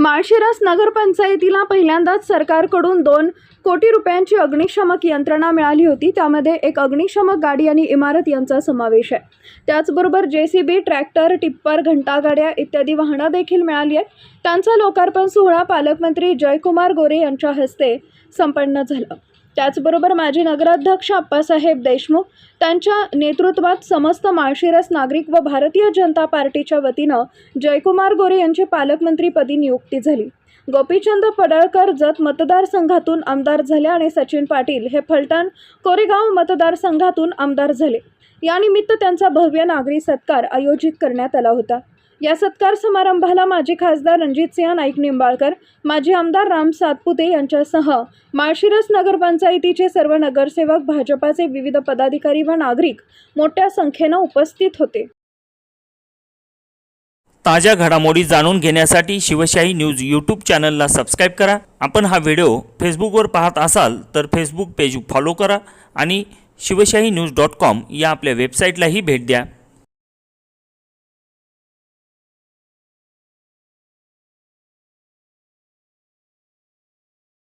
माळशिरस नगरपंचायतीला पहिल्यांदाच सरकारकडून दोन कोटी रुपयांची अग्निशमक यंत्रणा मिळाली होती. त्यामध्ये एक अग्निशमक गाडी आणि इमारत यांचा समावेश आहे. त्याचबरोबर J C B tractor tipper घंटागाड्या इत्यादी वाहनं देखील मिळाली आहेत. त्यांचा लोकार्पण सोहळा पालकमंत्री जयकुमार गोरे यांच्या हस्ते संपन्न झाला. त्याचबरोबर माजी नगराध्यक्ष अप्पासाहेब देशमुख त्यांच्या नेतृत्वात समस्त माळशिरस नागरिक व भारतीय जनता पार्टीच्या वतीनं जयकुमार गोरे यांची पालकमंत्रीपदी नियुक्ती झाली. गोपीचंद पडळकर जत मतदारसंघातून आमदार झाले आणि सचिन पाटील हे फलटण कोरेगाव मतदारसंघातून आमदार झाले. यानिमित्त त्यांचा भव्य नागरी सत्कार आयोजित करण्यात आला होता. या सत्कार समारंभाला माजी खासदार रणजितसिंह नाईक निंबाळकर माजी आमदार राम सातपुते यांच्यासह माळशिरस नगरपंचायतीचे सर्व नगरसेवक भाजपाचे विविध पदाधिकारी व नागरिक मोठ्या संख्येनं उपस्थित होते. ताज्या घडामोडी जाणून घेण्यासाठी शिवशाही न्यूज यूट्यूब चॅनलला सबस्क्राईब करा. आपण हा व्हिडिओ फेसबुकवर पाहत असाल तर फेसबुक पेज फॉलो करा आणि शिवशाही न्यूज डॉट कॉम या आपल्या वेबसाईटलाही भेट द्या.